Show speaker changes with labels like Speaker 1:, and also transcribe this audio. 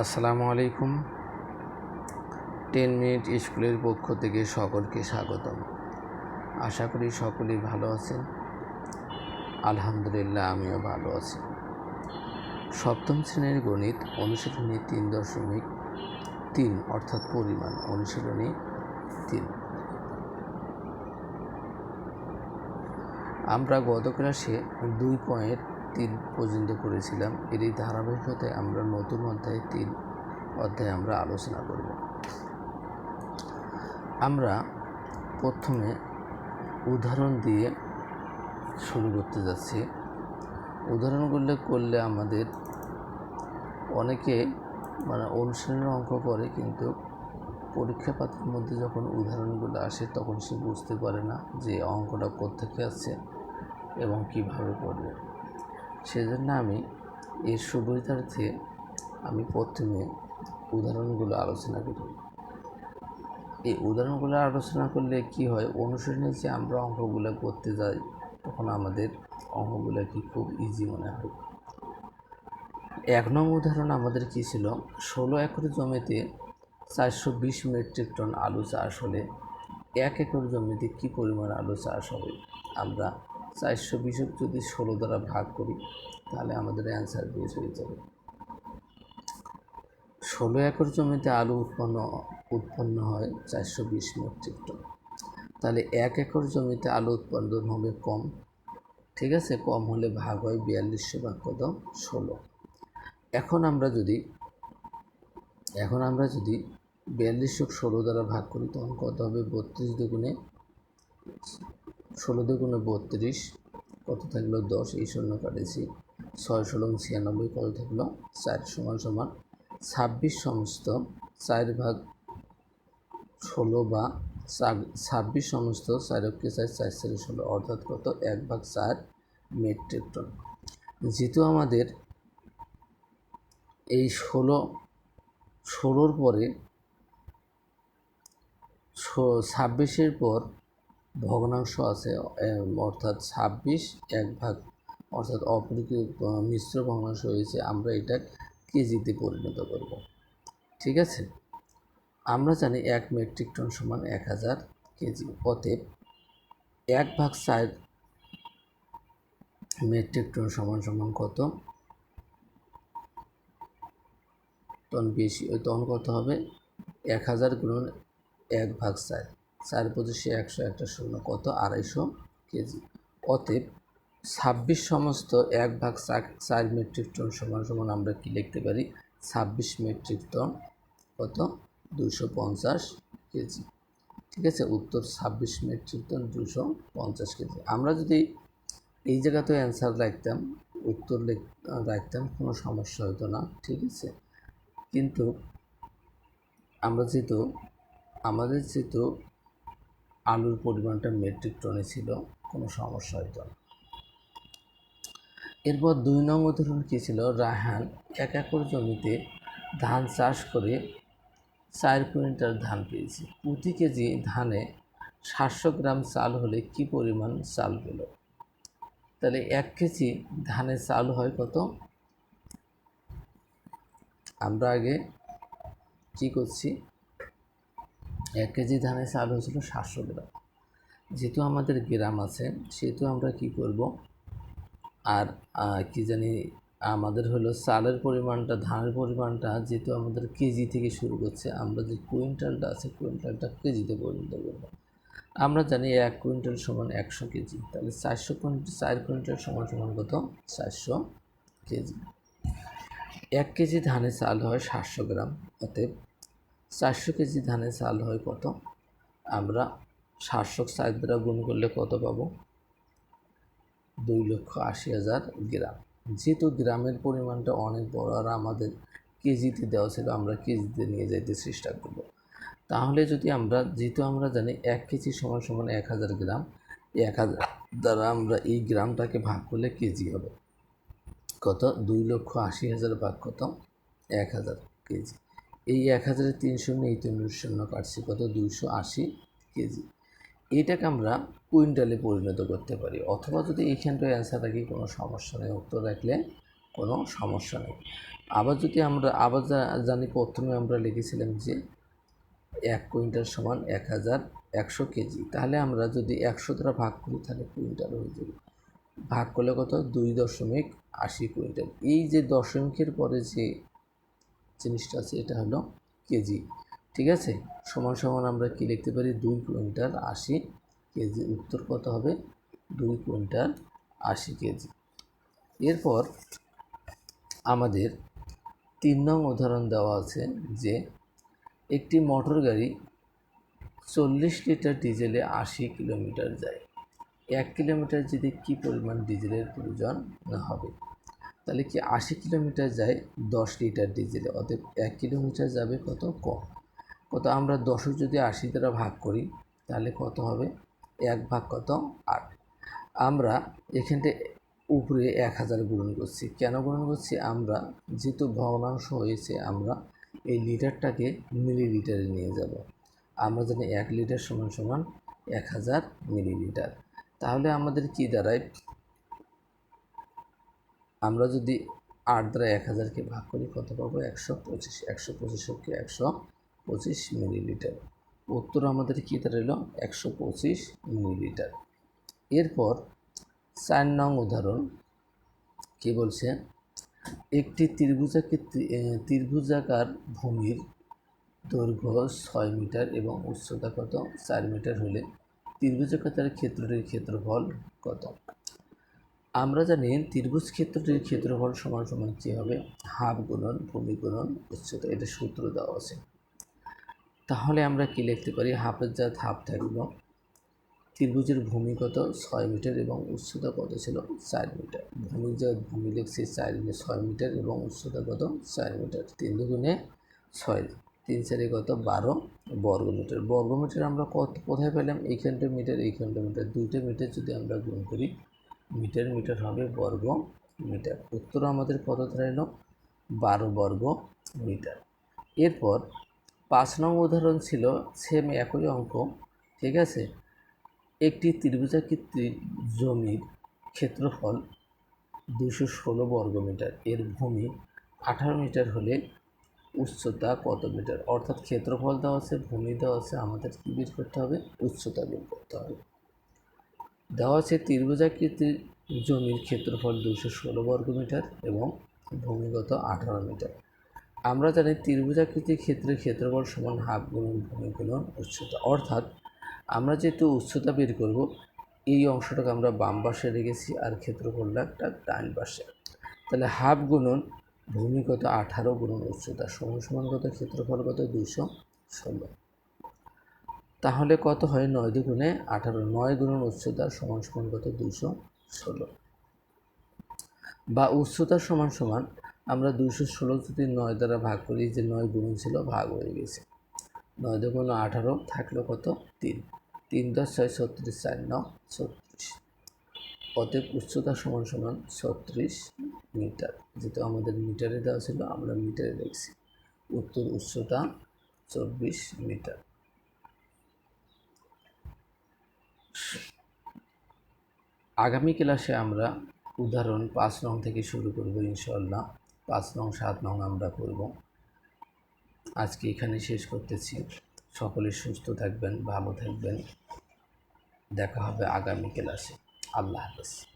Speaker 1: আসসালামু আলাইকুম। Ten minute স্কুলের পক্ষ থেকে সকলকে স্বাগতম। আশা করি সকলেই ভালো আছেন। আলহামদুলিল্লাহ, আমিও ভালো আছি। সপ্তম শ্রেণির গণিত অনুশীলনী তিন দশমিক তিন, অর্থাৎ পরিমাণ অনুশীলনী তিন। আমরা গত ক্লাসে দুই পয়েন্ট তিন পর্যন্ত করেছিলাম। এর এই ধারাবাহিকতায় আমরা নতুন অধ্যায় তিন অধ্যায় আমরা আলোচনা করব। আমরা প্রথমে উদাহরণ দিয়ে শুরু করতে যাচ্ছি। উদাহরণগুলো করলে আমাদের অনেকে মানে অনুশীলনের অঙ্ক করে, কিন্তু পরীক্ষা পাতার মধ্যে যখন উদাহরণগুলো আসে, তখন সে বুঝতে পারে না যে অঙ্কটা কোত্থেকে আসছে এবং কীভাবে করবে। সেজন্য আমি এর সুবিধার্থে আমি প্রথমে উদাহরণগুলো আলোচনা করি। এই উদাহরণগুলো আলোচনা করলে কি হয়? অনুশীলনে যে আমরা অঙ্কগুলো করতে যাই, তখন আমাদের অঙ্কগুলো কি খুব ইজি মনে হয়। এক নং উদাহরণ আমাদের কি ছিল? ষোলো একর জমিতে চারশো বিশ মেট্রিক টন আলু চাষ হলে এক একর জমিতে কি পরিমাণ আলু চাষ হবে? আমরা চারশো বিশক যদি ষোলো দ্বারা ভাগ করি, তাহলে আমাদের অ্যান্সার বেশ হয়ে যাবে। ষোলো একর জমিতে আলু উৎপন্ন উৎপন্ন হয় চারশো বিশ মেট্রিক টন তাহলে এক একর জমিতে আলু উৎপাদন হবে কম, ঠিক আছে? কম হলে ভাগ হয় বিয়াল্লিশশো ভাগ কত ষোলো। এখন আমরা যদি, এখন আমরা যদি বিয়াল্লিশশো ষোলো দ্বারা ভাগ করি, তখন কত হবে? বত্রিশ দুগুণে ষোলো দুগুণে বত্রিশ, কত থাকল দশ? এই শূন্য কাটেছি। ছয় ষোলো ছিয়ানব্বই, কত থাকল? চার সমান সমান ছাব্বিশ সমস্ত চার ভাগ ষোলো বা ছাব্বিশ সমস্ত চারককে চার চার চারে ষোলো, অর্থাৎ কত? এক ভাগ চার মেট্রিক টন। যেহেতু আমাদের এই ষোলো, ষোলোর পরে ছাব্বিশের পর ভগ্নাংশ আছে অর্থাৎ ছাব্বিশ, এক ভাগ, অর্থাৎ অপরিকৃত মিশ্র ভগ্নাংশ হয়েছে, আমরা এটা কেজিতে পরিণত করব। ঠিক আছে? আমরা জানি এক মেট্রিক টন সমান এক হাজার কেজি। অতএব এক ভাগ চার মেট্রিক টন সমান সমান কত? টন বেশি তখন কত হবে? এক হাজার গুণন এক ভাগ চার চার পঁচিশে একশো একটা শূন্য, কত? আড়াইশো কেজি। অতএব ছাব্বিশ সমস্ত এক ভাগ চার মেট্রিক টন সমান সমান আমরা কি লিখতে পারি? ছাব্বিশ মেট্রিক টন কত? দুশো পঞ্চাশ কেজি। ঠিক আছে? উত্তর ছাব্বিশ মেট্রিক টন দুশো পঞ্চাশ কেজি। আমরা যদি এই জায়গাতে অ্যান্সার রাখতাম, উত্তর রাখতাম, কোনো সমস্যা হতো না। ঠিক আছে? কিন্তু আমরা যেহেতু, আমাদের যেহেতু আলুর পরিমাণটা মেট্রিক টনে ছিল, কোনো সমস্যা হতো না। এরপর দুই নং উদাহরণ কী ছিল? রায়হান এক একর জমিতে ধান চাষ করে চার কুইন্টাল ধান পেয়েছে। প্রতি কেজি ধানে সাতশো গ্রাম চাল হলে কি পরিমাণ চাল পেল? তাহলে এক কেজি ধানে চাল হয় কত? আমরা আগে কি করছি? এক কেজি ধানের চাল হয়েছিল সাতশো গ্রাম। যেহেতু আমাদের গ্রাম আছে, সেহেতু আমরা কি করব? আর কি জানি, আমাদের হলো চালের পরিমাণটা, ধানের পরিমাণটা যেহেতু আমাদের কেজি থেকে শুরু করছে, আমরা যে কুইন্টালটা আছে, কুইন্টালটা কেজিতে পরিণত করব। আমরা জানি এক কুইন্টাল সমান একশো কেজি। তাহলে চারশো কুইন্টাল চার কুইন্টাল সমান সমান কত? চারশো কেজি। এক কেজি ধানে চাল হয় সাতশো গ্রাম। অতএব চারশো কেজি ধানের চাল হয় কত আমরা সাতশো চার দ্বারা গুণ করলে কত পাবো? দুই লক্ষ আশি হাজার গ্রাম। যেহেতু গ্রামের পরিমাণটা অনেক বড় আর আমাদের কেজিতে দেওয়া ছিল, আমরা কেজিতে নিয়ে যাইতে চেষ্টা করব। তাহলে যদি আমরা, যেহেতু আমরা জানি এক কেজি সমান সমান এক হাজার গ্রাম, এক হাজার দ্বারা আমরা এই গ্রামটাকে ভাগ করলে কেজি হবে। কত? দুই লক্ষ আশি হাজার ভাগ কত? এক হাজার কেজি। এই এক হাজারে তিন শূন্য এই তিন শূন্য কাটছি, কত? দুইশো আশি কেজি। এটাকে আমরা কুইন্টালে পরিণত করতে পারি, অথবা যদি এইখানটায় অ্যান্সার রাখি, কোনো সমস্যা নেই। উত্তর রাখলে কোনো সমস্যা নেই। আবার যদি আমরা, আবার জানি প্রথমে আমরা লিখেছিলাম যে এক কুইন্টাল সমান এক হাজার একশো কেজি। তাহলে আমরা যদি একশো দ্বারা ভাগ করি, তাহলে কুইন্টাল হয়ে যাবে। ভাগ করলে কত? দুই দশমিক আশি কুইন্টাল। এই যে দশমিকের পরে যে জিনিসটা আছে, এটা হলো কেজি। ঠিক আছে? সমান সমান আমরা কি লিখতে পারি? দুই কুইন্টাল আশি কেজি। উত্তর কত হবে? দুই কুইন্টাল আশি কেজি। এরপর আমাদের তিন নং উদাহরণ দেওয়া আছে যে একটি মোটর গাড়ি চল্লিশ লিটার ডিজেলে আশি কিলোমিটার যায়। এক কিলোমিটার যদি কী পরিমাণ ডিজেলের প্রয়োজন হবে? তাহলে কি আশি কিলোমিটার যায় দশ লিটার ডিজেলে? অতএব এক কিলোমিটার যাবে কত? কম কত? আমরা দশক যদি আশি দ্বারা ভাগ করি, তাহলে কত হবে? এক ভাগ কত? আট। আমরা এখানটা উপরে এক হাজার গুণন করছি। কেন গুণন করছি? আমরা যেহেতু ভগ্নাংশ হয়েছে, আমরা এই লিটারটাকে মিলিলিটারে নিয়ে যাব। আমরা জানি এক লিটার সমান সমান এক হাজার মিলিলিটার। তাহলে আমাদের কি দাঁড়ায়? আমরা যদি আট দ্বারা এক হাজারকে ভাগ করি কত পাবো? একশো পঁচিশ একশো পঁচিশকে একশো পঁচিশ মিলিলিটার। উত্তর আমাদের কী দাঁড়াল একশো পঁচিশ মিলিলিটার। এরপর চার নং উদাহরণ কি বলছে? একটি ত্রিভুজাকৃতি এ, ত্রিভুজাকার ভূমির দৈর্ঘ্য ছয় মিটার এবং উচ্চতা কত? চার মিটার হলে ত্রিভুজাকার ক্ষেত্রটির ক্ষেত্রফল কত? আমরা জানি ত্রিভুজ ক্ষেত্রটির ক্ষেত্রফল সমান সমান কী হবে? হাফ গুণন ভূমি গুণন উচ্চতা, এটা সূত্র দেওয়া আছে। তাহলে আমরা কি লিখতে পারি? হাফের যা হাফ থাকল। ত্রিভুজের ভূমি কত? ছয় মিটার এবং উচ্চতা কত ছিল? চার মিটার। ভূমি যা ভূমি লিখছি চার ছয় মিটার এবং উচ্চতা কত? চার মিটার। তিন দুগুণে ছয়। তিন চারে কত? বারো বর্গ মিটার বর্গ মিটার আমরা কত কোথায় পেলাম? এইখানটা মিটার এইখানটা মিটার। দুইটা মিটার যদি আমরা গুণ করি মিটার মিটার হবে বর্গ মিটার। উত্তর আমাদের কত দাঁড়াইলো? বারো বর্গ মিটার। এরপর পাঁচ নং উদাহরণ ছিল সেম একই অঙ্ক, ঠিক আছে? একটি ত্রিভুজাকৃতি জমির ক্ষেত্রফল দুশো ষোলো বর্গমিটার এর ভূমি আঠারো মিটার হলে উচ্চতা কত মিটার? অর্থাৎ ক্ষেত্রফল দেওয়া আছে, ভূমি দেওয়া আছে, আমাদের কী বের করতে হবে? উচ্চতা বের করতে হবে। দেওয়া আছে ত্রিভুজাকৃতির জমির ক্ষেত্রফল দুশো ষোলো বর্গমিটার এবং ভূমিগত আঠারো মিটার। আমরা জানি ত্রিভুজাকৃতির ক্ষেত্রে ক্ষেত্রফল সমান হাফ গুণন ভূমি গুণন উচ্চতা। অর্থাৎ আমরা যেহেতু উচ্চতা বের করব, এই অংশটাকে আমরা বাম পাশে রেখেছি আর ক্ষেত্রফলটা একটা ডান পাশে। তাহলে হাফ গুণন ভূমিগত আঠারো গুণন উচ্চতা সমান সমান কত? ক্ষেত্রফল কত? দুশো ষোলো। তাহলে কত হয় নয় দুগুণে আঠারো? নয় গুণন উচ্চতা সমান সমান কত? দুশো ষোলো। বা উচ্চতা সমান সমান আমরা দুশো ষোলো যদি নয় দ্বারা ভাগ করি, যে নয় গুণন ছিল ভাগ হয়ে গেছে। নয় দুগুণ আঠারো থাকল কত? তিন। তিন দশ ছয় ছত্রিশ চার ন ছত্রিশ। অতএব উচ্চতা সমান সমান ছত্রিশ মিটার। যেহেতু আমাদের মিটারে দেওয়া ছিল, আমরা মিটারে দেখছি। উত্তর উচ্চতা চব্বিশ মিটার। আগামী ক্লাসে আমরা উদাহরণ পাঁচ নং থেকে শুরু করব ইনশাল্লাহ পাঁচ নং, সাত নং আমরা করব। আজকে এখানে শেষ করতেছি। সকলে সুস্থ থাকবেন, ভালো থাকবেন। দেখা হবে আগামী ক্লাসে। আল্লাহ হাফেজ।